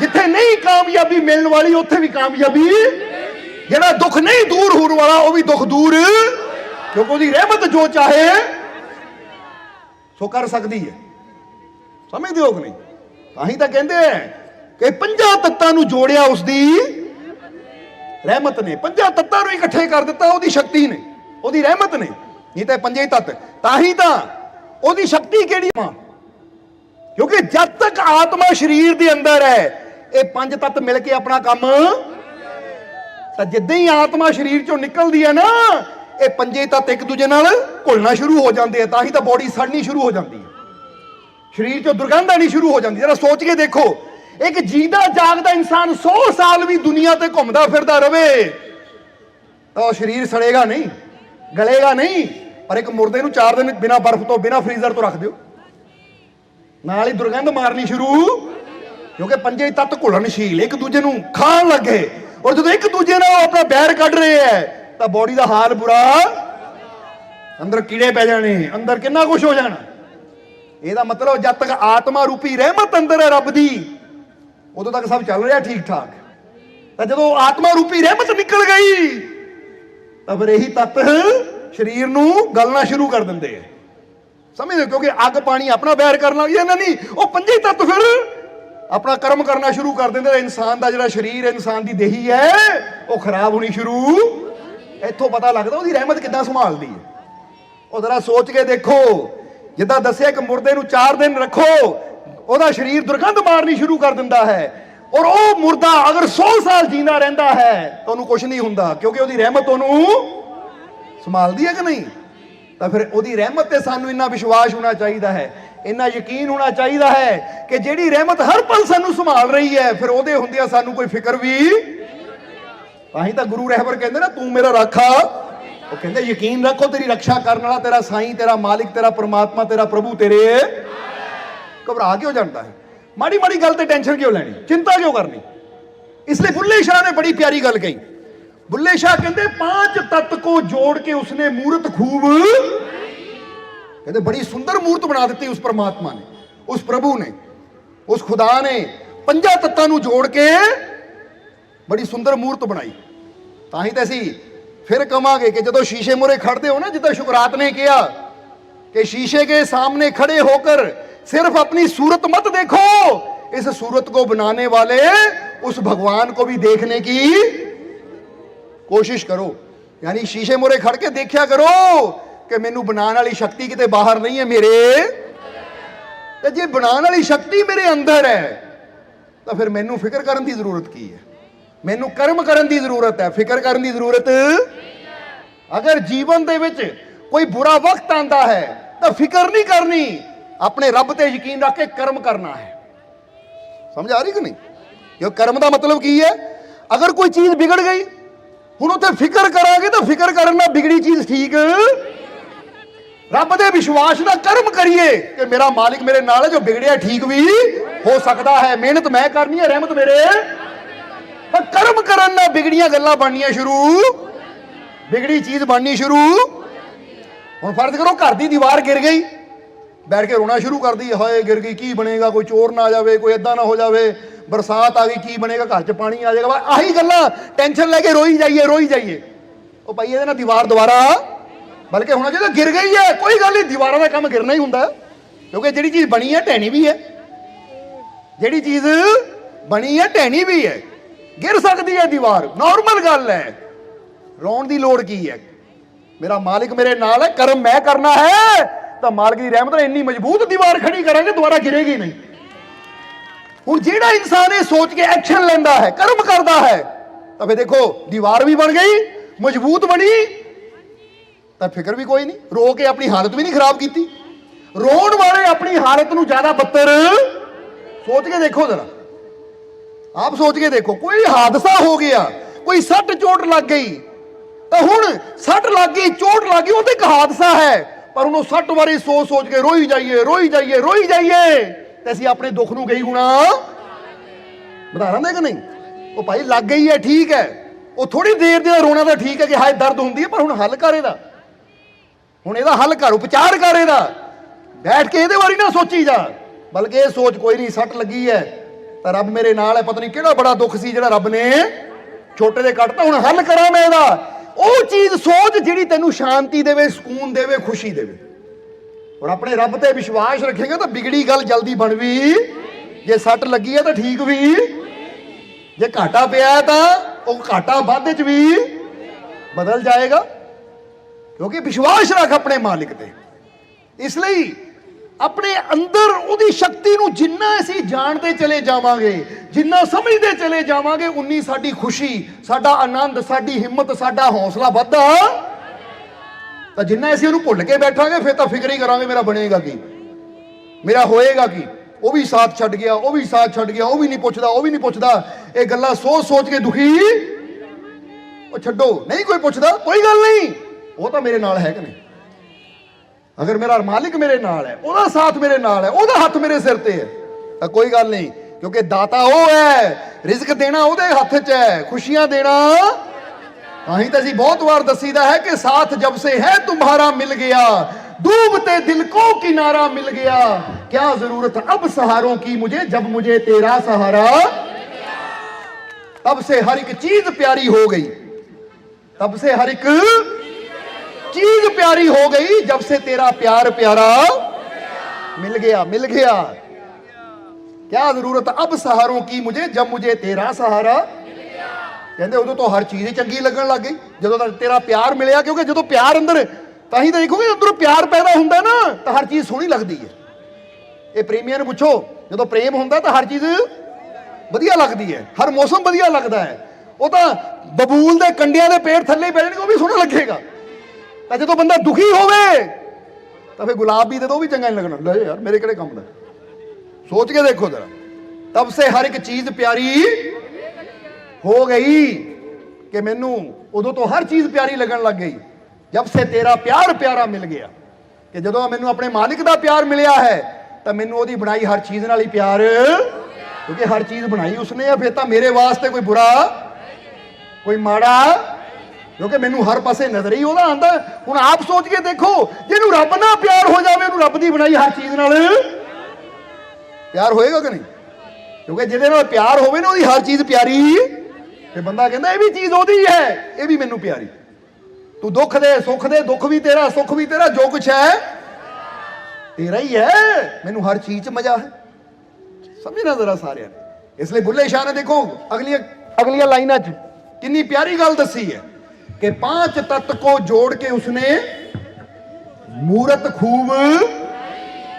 ਜਿੱਥੇ ਨਹੀਂ ਕਾਮਯਾਬੀ ਮਿਲਣ ਵਾਲੀ, ਉੱਥੇ ਵੀ ਕਾਮਯਾਬੀ। ਜਿਹੜਾ ਦੁੱਖ ਨਹੀਂ ਦੂਰ ਹੋਣ ਵਾਲਾ, ਉਹ ਵੀ ਦੁੱਖ ਦੂਰ। ਕਿਉਂਕਿ ਉਹਦੀ ਰਹਿਮਤ ਜੋ ਚਾਹੇ ਸੋ ਕਰ ਸਕਦੀ ਹੈ? ਸਮਝਦੇ ਹੋ ਕਿ ਨਹੀਂ? ਤਾਂ ਹੀ ਤਾਂ ਕਹਿੰਦੇ ਆ ਕਿ ਪੰਜਾਂ ਤੱਤਾਂ ਨੂੰ ਜੋੜਿਆ ਉਸ ਦੀ ਰਹਿਮਤ ਨੇ। ਪੰਜਾਂ ਤੱਤਾਂ ਨੂੰ ਇਕੱਠੇ ਕਰ ਦਿੱਤਾ, ਉਹਦੀ ਸ਼ਕਤੀ ਨੇ। ਉਹਦੀ ਰਹਿਮਤ ਨੇ। ਨਹੀਂ ਤਾਂ ਪੰਜੇ ਤੱਤ। ਤਾਂ ਹੀ ਤਾਂ ਉਹਦੀ ਸ਼ਕਤੀ ਕਿਹੜੀ ਮਾਂ ਕਿਉਂਕਿ ਜਦ ਤੱਕ ਆਤਮਾ ਸਰੀਰ ਦੇ ਅੰਦਰ ਹੈ, ਇਹ ਪੰਜ ਤੱਤ ਮਿਲ ਕੇ ਆਪਣਾ ਕੰਮ ਤਾਂ ਜਿੱਦਾਂ ਹੀ ਆਤਮਾ ਸਰੀਰ ਚੋਂ ਨਿਕਲਦੀ ਹੈ ਨਾ ਇਹ ਪੰਜੇ ਤੱਤ ਇੱਕ ਦੂਜੇ ਨਾਲ ਘੁਲਣਾ ਸ਼ੁਰੂ ਹੋ ਜਾਂਦੇ ਆ, ਤਾਂ ਹੀ ਤਾਂ ਬੋਡੀ ਸੜਨੀ ਸ਼ੁਰੂ ਹੋ ਜਾਂਦੀ ਹੈ ਸਰੀਰ ਚੋਂ ਦੁਰਗੰਧ ਆਣੀ ਸ਼ੁਰੂ ਹੋ ਜਾਂਦੀ ਹੈ ਜਰਾ ਸੋਚ ਕੇ ਦੇਖੋ, ਇੱਕ ਜੀਦਾ ਜਾਗਦਾ ਇਨਸਾਨ 100 ਸਾਲ ਵੀ ਦੁਨੀਆ ਤੇ ਘੁੰਮਦਾ ਫਿਰਦਾ ਰਵੇ, ਤਾਂ ਉਹ ਸਰੀਰ ਸੜੇਗਾ ਨਹੀਂ, ਗਲੇਗਾ ਨਹੀਂ, ਪਰ ਇੱਕ ਮੁਰਦੇ ਨੂੰ 4 ਦਿਨ ਬਿਨਾ ਬਰਫ਼ ਤੋਂ, ਬਿਨਾ ਫ੍ਰੀਜ਼ਰ ਤੋਂ ਰੱਖ ਦਿਓ। ਨਾਲ ਹੀ ਦੁਰਗੰਧ ਮਾਰਨੀ ਸ਼ੁਰੂ, ਕਿਉਂਕਿ ਪੰਜੇ ਹੀ ਤੱਤ ਘੁਲਣਸ਼ੀਲ, ਇੱਕ ਦੂਜੇ ਨੂੰ ਖਾਣ ਲੱਗੇ, ਔਰ ਜਦੋਂ ਇੱਕ ਦੂਜੇ ਨਾਲ ਉਹ ਆਪਣਾ ਬੈਰ ਕੱਢ ਰਹੇ ਐ ਤਾਂ ਬੋਡੀ ਦਾ ਹਾਲ ਬੁਰਾ। ਅੰਦਰ ਕੀੜੇ ਪੈ ਜਾਣੇ, ਅੰਦਰ ਕਿੰਨਾ ਕੁਝ ਹੋ ਜਾਣਾ। ਇਹਦਾ ਮਤਲਬ ਜਦ ਤੱਕ ਆਤਮਾ ਰੂਪੀ ਰਹਿਮਤ ਅੰਦਰ ਹੈ ਰੱਬ ਦੀ, ਉਦੋਂ ਤੱਕ ਸਭ ਚੱਲ ਰਿਹਾ ਠੀਕ ਠਾਕ ਤਾਂ ਜਦੋਂ ਆਤਮਾ ਰੂਪੀ ਰਹਿਮਤ ਨਿਕਲ ਗਈ, ਤਾਂ ਫਿਰ ਇਹੀ ਤੱਤ ਸਰੀਰ ਨੂੰ ਗਲਣਾ ਸ਼ੁਰੂ ਕਰ ਦਿੰਦੇ ਆ। ਸਮਝਦੇ ਕਿਉਂਕਿ ਅੱਗ ਪਾਣੀ ਆਪਣਾ ਬੈਰ ਕਰਨਾ ਲੱਗ ਜਾਂਦਾ ਨਹੀਂ, ਉਹ ਪੰਜੇ ਤੱਤ ਫਿਰ ਆਪਣਾ ਕਰਮ ਕਰਨਾ ਸ਼ੁਰੂ ਕਰ ਦਿੰਦੇ ਤਾਂ ਇਨਸਾਨ ਦਾ ਜਿਹੜਾ ਸਰੀਰ, ਇਨਸਾਨ ਦੀ ਦੇਹੀ ਹੈ, ਉਹ ਖਰਾਬ ਹੋਣੀ ਸ਼ੁਰੂ ਇੱਥੋਂ ਪਤਾ ਲੱਗਦਾ ਉਹਦੀ ਰਹਿਮਤ ਕਿੱਦਾਂ ਸੰਭਾਲਦੀ ਹੈ। ਉਹ ਜ਼ਰਾ ਸੋਚ ਕੇ ਦੇਖੋ, ਜਿੱਦਾਂ ਦੱਸਿਆ ਕਿ ਮੁਰਦੇ ਨੂੰ 4 ਦਿਨ ਰੱਖੋ, ਉਹਦਾ ਸਰੀਰ ਦੁਰਗੰਧ ਮਾਰਨੀ ਸ਼ੁਰੂ ਕਰ ਦਿੰਦਾ ਹੈ। ਔਰ ਉਹ ਮੁਰਦਾ ਅਗਰ 100 ਸਾਲ ਜੀਂਦਾ ਰਹਿੰਦਾ ਹੈ, ਤਾਂ ਉਹਨੂੰ ਕੁਝ ਨਹੀਂ ਹੁੰਦਾ, ਕਿਉਂਕਿ ਉਹਦੀ ਰਹਿਮਤ ਉਹਨੂੰ ਸੰਭਾਲਦੀ ਹੈ ਕਿ ਨਹੀਂ? ਤਾਂ ਫਿਰ ਉਹਦੀ ਰਹਿਮਤ ਤੇ ਸਾਨੂੰ ਇੰਨਾ ਵਿਸ਼ਵਾਸ ਹੋਣਾ ਚਾਹੀਦਾ ਹੈ, ਇੰਨਾ ਯਕੀਨ ਹੋਣਾ ਚਾਹੀਦਾ ਹੈ ਕਿ ਜਿਹੜੀ ਰਹਿਮਤ ਹਰ ਪਲ ਸਾਨੂੰ ਸੰਭਾਲ ਰਹੀ ਹੈ, ਫਿਰ ਉਹਦੇ ਹੁੰਦਿਆਂ ਸਾਨੂੰ ਕੋਈ ਫਿਕਰ ਵੀ ਤਾਂ ਹੀ ਤਾਂ ਗੁਰੂ ਰਹਿਬਰ ਕਹਿੰਦੇ ਨਾ, ਤੂੰ ਮੇਰਾ ਰਾਖਾ। ਉਹ ਕਹਿੰਦੇ, ਯਕੀਨ ਰੱਖੋ, ਤੇਰੀ ਰੱਖਿਆ ਕਰਨ ਵਾਲਾ ਤੇਰਾ ਸਾਈਂ, ਤੇਰਾ ਮਾਲਿਕ, ਤੇਰਾ ਪਰਮਾਤਮਾ, ਤੇਰਾ ਪ੍ਰਭੂ ਤੇਰੇ ਘਬਰਾ ਕਿਉਂ ਜਾਂਦਾ ਹੈ? ਮਾੜੀ ਮਾੜੀ ਗੱਲ ਤੇ ਟੈਨਸ਼ਨ ਕਿਉਂ ਲੈਣੀ? ਚਿੰਤਾ ਕਿਉਂ ਕਰਨੀ? ਇਸ ਲਈ ਬੁੱਲੇ ਸ਼ਾਹ ਨੇ ਬੜੀ ਪਿਆਰੀ ਗੱਲ ਕਹੀ। ਬੁੱਲੇ ਸ਼ਾਹ ਕਹਿੰਦੇ ਪੰਜ ਤਤ ਕੋ ਜੋੜ ਕੇ ਉਸਨੇ ਮੂਰਤ ਖੂਬ ਕਹਿੰਦੇ, ਬੜੀ ਸੁੰਦਰ ਮੂਰਤ ਬਣਾ ਦਿੱਤੀ ਉਸ ਪਰਮਾਤਮਾ ਨੇ, ਉਸ ਪ੍ਰਭੂ ਨੇ, ਉਸ ਖੁਦਾ ਨੇ। ਪੰਜਾਂ ਤੱਤਾਂ ਨੂੰ ਜੋੜ ਕੇ ਬੜੀ ਸੁੰਦਰ ਮੂਰਤ ਬਣਾਈ ਤਾਂ ਹੀ ਤਾਂ ਅਸੀਂ ਫਿਰ ਕਵਾਂਗੇ ਕਿ ਜਦੋਂ ਸ਼ੀਸ਼ੇ ਮੂਹਰੇ ਖੜਦੇ ਹੋ ਨਾ ਜਿੱਦਾਂ ਸ਼ੁਕਰਾਤ ਨੇ ਕਿਹਾ कि शीशे के सामने खड़े होकर सिर्फ अपनी सूरत मत देखो इस सूरत को बनाने वाले उस भगवान को भी देखने की कोशिश करो यानी शीशे मोरे खड़ के देखा करो कि मैनू बनाने वाली शक्ति किते बाहर नहीं है मेरे ਤੇ ਜੇ ਬਣਾਉਣ ਵਾਲੀ ਸ਼ਕਤੀ ਮੇਰੇ ਅੰਦਰ ਹੈ ਤਾਂ ਫਿਰ ਮੈਨੂੰ ਫਿਕਰ ਕਰਨ ਦੀ ਜ਼ਰੂਰਤ ਕੀ ਹੈ ਮੈਨੂੰ ਕਰਮ ਕਰਨ ਦੀ ਜ਼ਰੂਰਤ ਹੈ, ਫਿਕਰ ਕਰਨ ਦੀ ਜ਼ਰੂਰਤ ਅਗਰ ਜੀਵਨ ਦੇ ਵਿੱਚ ਕੋਈ ਬੁਰਾ ਵਕਤ ਆਂਦਾ ਹੈ, ਤਾਂ ਫਿਕਰ ਨਹੀਂ ਕਰਨੀ। ਆਪਣੇ ਰੱਬ ਤੇ ਯਕੀਨ ਰੱਖ ਕੇ ਕਰਮ ਕਰਨਾ ਹੈ। ਸਮਝ ਆ ਰਹੀ ਕਿ ਨਹੀਂ? ਕਿਉਂ ਕਰਮ ਦਾ ਮਤਲਬ ਕੀ ਹੈ? ਅਗਰ ਕੋਈ ਚੀਜ਼ ਵਿਗੜ ਗਈ, ਹੁਣ ਉੱਥੇ ਫਿਕਰ ਕਰਾਂਗੇ ਤਾਂ ਫਿਕਰ ਕਰਨ ਨਾਲ ਵਿਗੜੀ ਚੀਜ਼ ਠੀਕ। ਰੱਬ ਦੇ ਵਿਸ਼ਵਾਸ ਨਾਲ ਕਰਮ ਕਰੀਏ ਕਿ ਮੇਰਾ ਮਾਲਿਕ ਮੇਰੇ ਨਾਲ ਹੈ, ਜੋ ਵਿਗੜਿਆ ਠੀਕ ਵੀ ਹੋ ਸਕਦਾ ਹੈ। ਮਿਹਨਤ ਮੈਂ ਕਰਨੀ ਹੈ, ਰਹਿਮਤ ਮੇਰੇ ਪਰ ਕਰਮ ਕਰਨ ਨਾਲ ਵਿਗੜੀਆਂ ਗੱਲਾਂ ਬਣਨੀਆਂ ਸ਼ੁਰੂ। ਵਿਗੜੀ ਚੀਜ਼ ਬਣਨੀ ਸ਼ੁਰੂ। ਹੁਣ ਫਰਜ਼ ਕਰੋ ਘਰ ਦੀ ਦੀਵਾਰ ਗਿਰ ਗਈ। ਬੈਠ ਕੇ ਰੋਣਾ ਸ਼ੁਰੂ ਕਰਦੀ ਹਾਏ ਗਿਰ ਗਈ, ਕੀ ਬਣੇਗਾ? ਕੋਈ ਚੋਰ ਨਾ ਆ ਜਾਵੇ, ਕੋਈ ਇਦਾਂ ਨਾ ਹੋ ਜਾਵੇ। ਬਰਸਾਤ ਆ ਗਈ, ਕੀ ਬਣੇਗਾ? ਘਰ 'ਚ ਪਾਣੀ ਆ ਜਾਏਗਾ। ਆਹੀ ਗੱਲਾਂ, ਟੈਨਸ਼ਨ ਲੈ ਕੇ ਰੋਈ ਜਾਈਏ ਰੋਈ ਜਾਈਏ। ਉਹ ਭਾਈ ਇਹਦੇ ਨਾਲ ਦੀਵਾਰ ਦੁਬਾਰਾ। ਬਲਕਿ ਹੁਣ ਜਦੋਂ ਗਿਰ ਗਈ ਹੈ, ਕੋਈ ਗੱਲ ਨਹੀਂ, ਦੀਵਾਰਾਂ ਦਾ ਕੰਮ ਗਿਰਨਾ ਹੀ ਹੁੰਦਾ। ਕਿਉਂਕਿ ਜਿਹੜੀ ਚੀਜ਼ ਬਣੀ ਹੈ, ਢਹਿਣੀ ਵੀ ਹੈ। ਜਿਹੜੀ ਚੀਜ਼ ਬਣੀ ਹੈ, ਢਹਿਣੀ ਵੀ ਹੈ। ਗਿਰ ਸਕਦੀ ਹੈ ਦੀਵਾਰ। ਨਾਰਮਲ ਗੱਲ ਹੈ। ਰੋਣ ਦੀ ਲੋੜ ਕੀ ਹੈ? ਮੇਰਾ ਮਾਲਿਕ ਮੇਰੇ ਨਾਲ ਹੈ, ਕਰਮ ਮੈਂ ਕਰਨਾ ਹੈ। ਤਾਂ ਮਾਲਕ ਦੀ ਰਹਿਮਤ ਨਾਲ ਇੰਨੀ ਮਜ਼ਬੂਤ ਦੀਵਾਰ ਖੜੀ ਕਰਾਂਗੇ, ਦੁਬਾਰਾ ਗਿਰੇਗੀ ਨਹੀਂ। ਹੁਣ ਜਿਹੜਾ ਇਨਸਾਨ ਇਹ ਸੋਚ ਕੇ ਐਕਸ਼ਨ ਲੈਂਦਾ ਹੈ, ਕਰਮ ਕਰਦਾ ਹੈ, ਤਾਂ ਫੇ ਦੇਖੋ, ਦੀਵਾਰ ਵੀ ਬਣ ਗਈ, ਮਜ਼ਬੂਤ ਬਣੀ। ਤਾਂ ਫਿਕਰ ਵੀ ਕੋਈ ਨਹੀਂ, ਰੋ ਕੇ ਆਪਣੀ ਹਾਲਤ ਵੀ ਨਹੀਂ ਖਰਾਬ ਕੀਤੀ। ਰੋਣ ਵਾਲੇ ਆਪਣੀ ਹਾਲਤ ਨੂੰ ਜ਼ਿਆਦਾ ਬੱਤਰ ਸੋਚ ਕੇ ਦੇਖੋ ਜ਼ਰਾ। ਆਪ ਸੋਚ ਕੇ ਦੇਖੋ, ਕੋਈ ਹਾਦਸਾ ਹੋ ਗਿਆ, ਕੋਈ ਸੱਟ ਚੋਟ ਲੱਗ ਗਈ, ਤਾਂ ਹੁਣ ਸੱਟ ਲੱਗ ਗਈ, ਚੋਟ ਲੱਗ ਗਈ, ਉਹ ਤੇ ਇੱਕ ਹਾਦਸਾ ਹੈ, ਪਰ ਉਹਨੂੰ ਸੱਟ ਬਾਰੇ ਸੋਚ ਸੋਚ ਕੇ ਰੋਈ ਜਾਈਏ ਰੋਈ ਜਾਈਏ ਰੋਈ ਜਾਈਏ, ਤੇ ਅਸੀਂ ਆਪਣੇ ਦੁੱਖ ਨੂੰ ਗਈ ਗੁਣਾ ਵਧਾ ਰਹੇ ਕਿ ਨਹੀਂ? ਉਹ ਭਾਈ ਲੱਗ ਗਈ ਹੈ, ਠੀਕ ਹੈ। ਉਹ ਥੋੜੀ ਦੇਰ ਦੇ ਰੋਣਾ ਤਾਂ ਠੀਕ ਹੈ ਕਿ ਹਾਏ ਦਰਦ ਹੁੰਦੀ ਹੈ, ਪਰ ਹੁਣ ਹੱਲ ਕਰ ਇਹਦਾ। ਹੁਣ ਇਹਦਾ ਹੱਲ ਕਰ, ਉਪਚਾਰ ਕਰ ਇਹਦਾ। ਬੈਠ ਕੇ ਇਹਦੇ ਬਾਰੇ ਨਾ ਸੋਚੀ ਜਾ। ਬਲਕਿ ਇਹ ਸੋਚ ਕੋਈ ਨਹੀਂ, ਸੱਟ ਲੱਗੀ ਹੈ। ਤਾਂ ਰੱਬ ਮੇਰੇ ਨਾਲ ਹੈ, ਪਤਾ ਨਹੀਂ ਕਿਹੜਾ ਬੜਾ ਦੁੱਖ ਸੀ ਜਿਹੜਾ ਰੱਬ ਨੇ ਛੋਟੇ ਦੇ ਕੱਟਤਾ ਹੁਣ ਹੱਲ ਕਰਾਂ ਮੈਂ ਇਹਦਾ। ਉਹ ਚੀਜ਼ ਸੋਚ ਜਿਹੜੀ ਤੈਨੂੰ ਸ਼ਾਂਤੀ ਦੇਵੇ, ਸਕੂਨ ਦੇਵੇ, ਖੁਸ਼ੀ ਦੇਵੇ। ਔਰ ਆਪਣੇ ਰੱਬ ਤੇ ਵਿਸ਼ਵਾਸ ਰੱਖੇਗਾ ਤਾਂ ਵਿਗੜੀ ਗੱਲ ਜਲਦੀ ਬਣ ਵੀ ਜੇ ਸੱਟ ਲੱਗੀ ਹੈ ਤਾਂ ਠੀਕ ਵੀ। ਜੇ ਘਾਟਾ ਪਿਆ ਤਾਂ ਉਹ ਘਾਟਾ ਵਾਧੇ ਚ ਵੀ ਬਦਲ ਜਾਏਗਾ। ਕਿਉਂਕਿ ਵਿਸ਼ਵਾਸ ਰੱਖ ਆਪਣੇ ਮਾਲਿਕ ਤੇ। ਇਸ ਲਈ ਆਪਣੇ ਅੰਦਰ ਉਹਦੀ ਸ਼ਕਤੀ ਨੂੰ ਜਿੰਨਾ ਅਸੀਂ ਜਾਣਦੇ ਚਲੇ ਜਾਵਾਂਗੇ, ਜਿੰਨਾ ਸਮਝਦੇ ਚਲੇ ਜਾਵਾਂਗੇ, ਉਨੀ ਸਾਡੀ ਖੁਸ਼ੀ, ਸਾਡਾ ਆਨੰਦ, ਸਾਡੀ ਹਿੰਮਤ, ਸਾਡਾ ਹੌਸਲਾ ਵੱਧਦਾ। ਤਾਂ ਜਿੰਨਾ ਅਸੀਂ ਉਹਨੂੰ ਭੁੱਲ ਕੇ ਬੈਠਾਂਗੇ, ਫਿਰ ਤਾਂ ਫਿਕਰ ਹੀ ਕਰਾਂਗੇ ਮੇਰਾ ਬਣੇਗਾ ਕੀ? ਮੇਰਾ ਹੋਏਗਾ ਕੀ? ਉਹ ਵੀ ਸਾਥ ਛੱਡ ਗਿਆ, ਉਹ ਵੀ ਸਾਥ ਛੱਡ ਗਿਆ, ਉਹ ਵੀ ਨਹੀਂ ਪੁੱਛਦਾ, ਉਹ ਵੀ ਨਹੀਂ ਪੁੱਛਦਾ। ਇਹ ਗੱਲਾਂ ਸੋਚ ਸੋਚ ਕੇ ਦੁਖੀ? ਉਹ ਛੱਡੋ, ਨਹੀਂ ਕੋਈ ਪੁੱਛਦਾ, ਕੋਈ ਗੱਲ ਨਹੀਂ। ਉਹ ਤਾਂ ਮੇਰੇ ਨਾਲ ਹੈ ਕਿ ਨਹੀਂ ਅਗਰ ਮੇਰਾ ਮਾਲਿਕ ਮੇਰੇ ਨਾਲ ਹੈ ਉਹਦਾ ਸਾਥ ਮੇਰੇ ਨਾਲ ਹੈ ਉਹਦਾ ਹੱਥ ਮੇਰੇ ਸਿਰ ਤੇ ਹੈ ਤਾਂ ਕੋਈ ਗੱਲ ਨਹੀਂ ਕਿਉਂਕਿ ਦਾਤਾ ਉਹ ਹੈ ਰਿਜ਼ਕ ਦੇਣਾ ਉਹਦੇ ਹੱਥ 'ਚ ਹੈ ਖੁਸ਼ੀਆਂ ਦੇਣਾ ਤਾਂ ਹੀ ਤਾਂ ਅਸੀਂ ਬਹੁਤ ਵਾਰ ਦਸੀਦਾ ਹੈ ਕਿ ਸਾਥ ਜਬ ਸੇ ਹੈ तुम्हारा मिल गया डूबते दिल को किनारा मिल गया क्या जरूरत अब सहारों की मुझे जब मुझे तेरा सहारा तब से हर एक चीज प्यारी हो गई तब से हर एक चीज प्यारी हो गई जब से तेरा प्यार प्यारा मिल गया मिल गया क्या जरूरत अब सहारों की मुझे जब मुझे तेरा सहारा ਕਹਿੰਦੇ ਉਦੋਂ ਤੋਂ ਹਰ ਚੀਜ਼ ਹੀ ਚੰਗੀ ਲੱਗਣ ਲੱਗ ਗਈ ਜਦੋਂ ਤੱਕ ਤੇਰਾ ਪਿਆਰ ਮਿਲਿਆ ਕਿਉਂਕਿ ਜਦੋਂ ਪਿਆਰ ਅੰਦਰ ਤਾਂ ਹੀ ਤਾਂ ਦੇਖੋਗੇ ਅੰਦਰੋਂ ਪਿਆਰ ਪੈਦਾ ਹੁੰਦਾ ਨਾ ਤਾਂ ਹਰ ਚੀਜ਼ ਸੋਹਣੀ ਲੱਗਦੀ ਹੈ ਇਹ ਪ੍ਰੇਮੀਆਂ ਨੂੰ ਪੁੱਛੋ ਜਦੋਂ ਪ੍ਰੇਮ ਹੁੰਦਾ ਤਾਂ ਹਰ ਚੀਜ਼ ਵਧੀਆ ਲੱਗਦੀ ਹੈ ਹਰ ਮੌਸਮ ਵਧੀਆ ਲੱਗਦਾ ਹੈ ਉਹ ਤਾਂ ਬਬੂਲ ਦੇ ਕੰਡਿਆਂ ਦੇ ਪੇੜ ਥੱਲੇ ਹੀ ਪੈ ਜਾਣਗੇ ਉਹ ਵੀ ਸੋਹਣਾ ਲੱਗੇਗਾ ਤਾਂ ਜਦੋਂ ਬੰਦਾ ਦੁਖੀ ਹੋਵੇ, ਤਾਂ ਫਿਰ ਗੁਲਾਬ ਵੀ ਦੇ ਦੋ ਵੀ ਚੰਗਾ ਨਹੀਂ ਲੱਗਣਾ। ਲੈ ਯਾਰ, ਮੇਰੇ ਕਿਹੜੇ ਕੰਮ ਦਾ ਸੋਚ ਕੇ ਦੇਖੋ ਜਰਾ। ਤਬ ਸੇ ਹਰ ਇੱਕ ਚੀਜ਼ ਪਿਆਰੀ ਹੋ ਗਈ ਕਿ ਮੈਨੂੰ ਉਦੋਂ ਤੋਂ ਹਰ ਚੀਜ਼ ਪਿਆਰੀ ਲੱਗਣ ਲੱਗ ਗਈ। ਜਬ ਸੇ ਤੇਰਾ ਪਿਆਰ ਪਿਆਰਾ ਮਿਲ ਗਿਆ, ਕਿ ਜਦੋਂ ਮੈਨੂੰ ਆਪਣੇ ਮਾਲਿਕ ਦਾ ਪਿਆਰ ਮਿਲਿਆ ਹੈ, ਤਾਂ ਮੈਨੂੰ ਉਹਦੀ ਬਣਾਈ ਹਰ ਚੀਜ਼ ਨਾਲ ਹੀ ਪਿਆਰ। ਕਿਉਂਕਿ ਹਰ ਚੀਜ਼ ਬਣਾਈ ਉਸਨੇ ਆ, ਫਿਰ ਤਾਂ ਮੇਰੇ ਵਾਸਤੇ ਕੋਈ ਬੁਰਾ, ਕੋਈ ਮਾੜਾ ਕਿਉਂਕਿ ਮੈਨੂੰ ਹਰ ਪਾਸੇ ਨਜ਼ਰ ਹੀ ਉਹਦਾ ਆਂਦਾ, ਹੁਣ ਆਪ ਸੋਚ ਕੇ ਦੇਖੋ, ਜਿਹਨੂੰ ਰੱਬ ਨਾਲ ਪਿਆਰ ਹੋ ਜਾਵੇ, ਉਹਨੂੰ ਰੱਬ ਦੀ ਬਣਾਈ ਹਰ ਚੀਜ਼ ਨਾਲ। ਪਿਆਰ ਹੋਏਗਾ ਕਿ ਨਹੀਂ? ਕਿਉਂਕਿ ਜਿਹਦੇ ਨਾਲ ਪਿਆਰ ਹੋਵੇ ਨਾ, ਉਹਦੀ ਹਰ ਚੀਜ਼ ਪਿਆਰੀ। ਤੇ ਬੰਦਾ ਕਹਿੰਦਾ, ਇਹ ਵੀ ਚੀਜ਼ ਉਹਦੀ ਹੈ, ਇਹ ਵੀ ਮੈਨੂੰ ਪਿਆਰੀ। ਤੂੰ ਦੁੱਖ ਦੇ, ਸੁੱਖ ਦੇ, ਦੁੱਖ ਵੀ ਤੇਰਾ, ਸੁੱਖ ਵੀ ਤੇਰਾ, ਜੋ ਕੁਛ ਹੈ, ਤੇਰਾ ਹੀ ਹੈ। ਮੈਨੂੰ ਹਰ ਚੀਜ਼ 'ਚ ਮਜ਼ਾ ਹੈ। ਸਮਝਣਾ ਜ਼ਰਾ ਸਾਰਿਆਂ ਨੇ। ਇਸ ਲਈ ਬੁੱਲੇ ਸ਼ਾਹ ਨੇ ਦੇਖੋ, ਅਗਲੀਆਂ ਅਗਲੀਆਂ ਲਾਈਨਾਂ 'ਚ ਕਿੰਨੀ ਪਿਆਰੀ ਗੱਲ ਦੱਸੀ ਹੈ। कि पांच तत्व को जोड़ के उसने मूर्त खूब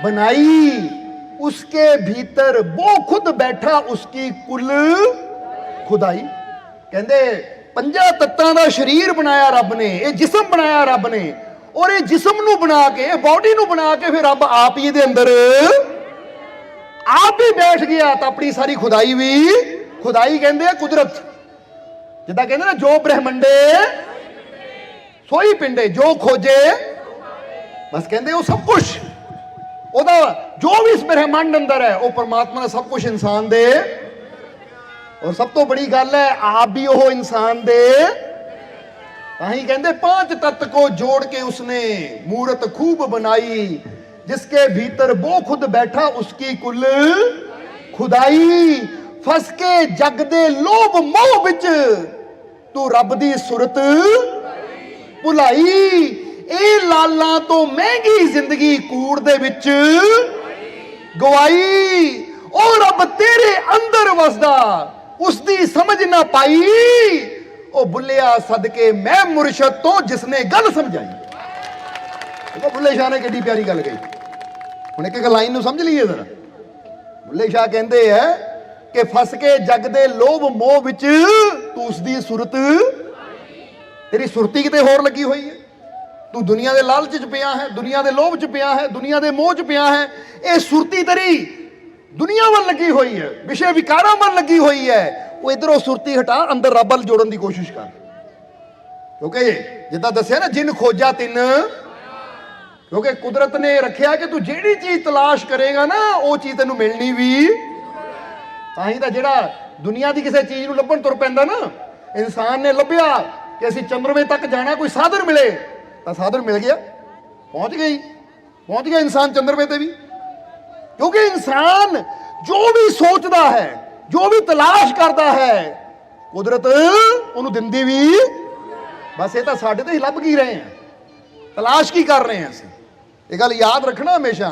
बनाई उसके भीतर वो खुद बैठा उसकी कुल खुदाई ਕਹਿੰਦੇ, ਪੰਜਾ ਤੱਤਾਂ ਦਾ ਸਰੀਰ ਬਣਾਇਆ ਰੱਬ ਨੇ, ਇਹ ਜਿਸਮ ਬਣਾਇਆ ਰੱਬ ਨੇ। ਔਰ ਇਹ ਜਿਸਮ ਨੂੰ ਬਣਾ ਕੇ, ਇਹ ਬਾਡੀ ਨੂੰ ਬਣਾ ਕੇ ਫਿਰ ਰੱਬ ਆਪ ਹੀ ਇਹਦੇ ਅੰਦਰ ਆਪ ਹੀ ਬੈਠ ਗਿਆ। ਤਾਂ ਆਪਣੀ ਸਾਰੀ ਖੁਦਾਈ ਵੀ, ਖੁਦਾਈ ਕਹਿੰਦੇ ਆ ਕੁਦਰਤ। ਜਿੱਦਾਂ ਕਹਿੰਦੇ ਨਾ, ਜੋ ਬ੍ਰਹਿਮੰਡੇ ਸੋਈ ਪਿੰਡੇ ਜੋ ਖੋਜੇ ਬਸ ਕਹਿੰਦੇ ਉਹ ਸਭ ਕੁਝ ਉਹਦਾ ਜੋ ਵੀ ਇਸ ਬ੍ਰਹਿਮੰਡ ਅੰਦਰ ਹੈ ਉਹ ਪਰਮਾਤਮਾ ਨੇ ਸਭ ਕੁਝ ਇਨਸਾਨ ਦੇ ਔਰ ਸਭ ਤੋਂ ਬੜੀ ਗੱਲ ਹੈ ਆਪ ਵੀ ਉਹ ਇਨਸਾਨ ਦੇ ਤਾਂ ਹੀ ਕਹਿੰਦੇ पांच तत्व को जोड़ के उसने मूरत खूब बनाई जिसके भीतर वो खुद बैठा उसकी कुल खुदाई फस के जग दे लोभ मोह ਵਿੱਚ ਤੂੰ ਰੱਬ ਦੀ ਸੁਰਤ ਭੁਲਾਈ। ਇਹ ਲਾਲਾਂ ਤੋਂ ਮਹਿੰਗੀ ਜ਼ਿੰਦਗੀ ਕੂੜ ਦੇ ਵਿੱਚ ਗਵਾਈ। ਉਹ ਰੱਬ ਤੇਰੇ ਅੰਦਰ ਵਸਦਾ। ਉਸ ਦੀ ਸਮਝ ਨਾ ਪਾਈ। ਉਹ ਬੁੱਲਿਆ ਸਦਕੇ ਮੈਂ ਮੁਰਸ਼ਦ ਤੋਂ ਜਿਸਨੇ ਗੱਲ ਸਮਝਾਈ। ਉਹ ਬੁੱਲੇ ਸ਼ਾਹ ਨੇ ਕਿੱਡੀ ਪਿਆਰੀ ਗੱਲ ਕਹੀ। ਹੁਣ ਇੱਕ ਇੱਕ ਲਾਈਨ ਨੂੰ ਸਮਝ ਲਈਏ ਜ਼ਰਾ। ਬੁੱਲੇ ਸ਼ਾਹ ਕਹਿੰਦੇ ਐ ਕਿ ਫਸ ਕੇ ਜਗ ਦੇ ਲੋਭ ਮੋਹ ਵਿੱਚ ਤੂੰ ਉਸ ਦੀ ਸੁਰਤ ਤੇਰੀ ਸੁਰਤੀ ਕਿਤੇ ਹੋਰ ਲੱਗੀ ਹੋਈ ਹੈ? ਤੂੰ ਦੁਨੀਆ ਦੇ ਲਾਲਚ 'ਚ ਪਿਆ ਹੈ, ਦੁਨੀਆ ਦੇ ਲੋਭ 'ਚ ਪਿਆ ਹੈ, ਦੁਨੀਆ ਦੇ ਮੋਹ 'ਚ ਪਿਆ ਹੈ। ਇਹ ਸੁਰਤੀ ਤੇਰੀ ਦੁਨੀਆ ਵੱਲ ਲੱਗੀ ਹੋਈ ਹੈ, ਵਿਸ਼ੇ ਵਿਕਾਰਾਂ ਵੱਲ ਲੱਗੀ ਹੋਈ ਹੈ। ਉਹ ਇਧਰੋਂ ਸੁਰਤੀ ਹਟਾ, ਅੰਦਰ ਰੱਬ ਵੱਲ ਜੋੜਨ ਦੀ ਕੋਸ਼ਿਸ਼ ਕਰ। ਕਿਉਂਕਿ ਜਿੱਦਾਂ ਦੱਸਿਆ ਨਾ, ਜਿਨ ਖੋਜਾ ਤਿੰਨ। ਕਿਉਂਕਿ ਕੁਦਰਤ ਨੇ ਰੱਖਿਆ ਕਿ ਤੂੰ ਜਿਹੜੀ ਚੀਜ਼ ਤਲਾਸ਼ ਕਰੇਗਾ ਨਾ, ਉਹ ਚੀਜ਼ ਤੈਨੂੰ ਮਿਲਣੀ ਵੀ। ਤਾਂ ਹੀ ਤਾਂ ਜਿਹੜਾ ਦੁਨੀਆ ਦੀ ਕਿਸੇ ਚੀਜ਼ ਨੂੰ ਲੱਭਣ ਤੁਰ ਪੈਂਦਾ ਨਾ, ਇਨਸਾਨ ਨੇ ਲੱਭਿਆ ਕਿ ਅਸੀਂ ਚੰਦਰਮੇ ਤੱਕ ਜਾਣਾ, ਕੋਈ ਸਾਧਨ ਮਿਲੇ, ਤਾਂ ਸਾਧਨ ਮਿਲ ਗਿਆ। ਪਹੁੰਚ ਗਈ। ਪਹੁੰਚ ਗਿਆ ਇਨਸਾਨ ਚੰਦਰਮੇ ਤੇ ਵੀ। ਕਿਉਂਕਿ ਇਨਸਾਨ ਜੋ ਵੀ ਸੋਚਦਾ ਹੈ, ਜੋ ਵੀ ਤਲਾਸ਼ ਕਰਦਾ ਹੈ, ਕੁਦਰਤ ਉਹਨੂੰ ਦਿੰਦੀ ਵੀ ਬਸ ਇਹ ਤਾਂ ਸਾਡੇ ਤੇ ਹੀ ਲੱਭ ਕੀ ਰਹੇ ਆ ਤਲਾਸ਼ ਕੀ ਕਰ ਰਹੇ ਆ ਅਸੀਂ? ਇਹ ਗੱਲ ਯਾਦ ਰੱਖਣਾ ਹਮੇਸ਼ਾ।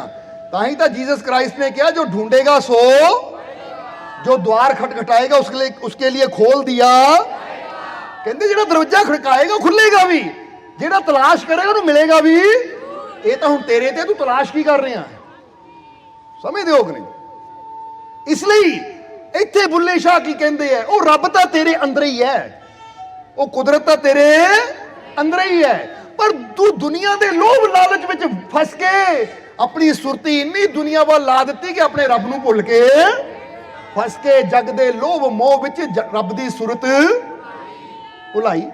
ਤਾਂ ਹੀ ਤਾਂ ਜੀਸਸ ਕ੍ਰਾਈਸਟ ਨੇ ਕਿਹਾ, ਜੋ ਢੂੰਡੇਗਾ ਸੋ, ਜੋ द्वार ਖਟਖਟਾਏਗਾ, ਉਸਕੇ ਲਈ ਉਸਕੇ ਲਈ ਖੋਲ ਦਿਆ। ਕਹਿੰਦੇ ਜਿਹੜਾ ਦਰਵਾਜ਼ਾ ਖੜਕਾਏਗਾ ਉਹ ਖੁੱਲੇਗਾ ਵੀ। ਜਿਹੜਾ ਤਲਾਸ਼ ਕਰੇਗਾ ਉਹਨੂੰ ਮਿਲੇਗਾ ਵੀ। ਇਹ ਤਾਂ ਹੁਣ ਤੇਰੇ ਤੇ ਤੂੰ ਤਲਾਸ਼ ਕੀ ਕਰ ਰਿਹਾ? ਸਮਝਦੇ ਹੋ ਕਿ ਨਹੀਂ? ਇਸ ਲਈ ਇੱਥੇ ਬੁੱਲੇ ਸ਼ਾਹ ਕੀ ਕਹਿੰਦੇ ਆ? ਉਹ ਰੱਬ ਤਾਂ ਤੇਰੇ ਅੰਦਰ ਹੀ ਹੈ। ਉਹ ਕੁਦਰਤ ਤਾਂ ਤੇਰੇ ਅੰਦਰ ਹੀ ਹੈ। ਪਰ ਤੂੰ ਦੁਨੀਆ ਦੇ ਲੋਭ ਲਾਲਚ ਵਿੱਚ ਫਸ ਕੇ ਆਪਣੀ ਸੁਰਤੀ ਇੰਨੀ ਦੁਨੀਆ ਵੱਲ ਲਾ ਦਿੱਤੀ ਕਿ ਆਪਣੇ ਰੱਬ ਨੂੰ ਭੁੱਲ ਕੇ ਫਸ ਕੇ ਜਗ ਦੇ ਲੋਭ ਮੋਹ ਵਿੱਚ ਜ- ਰੱਬ ਦੀ ਸੁਰਤ ਭੁਲਾਈ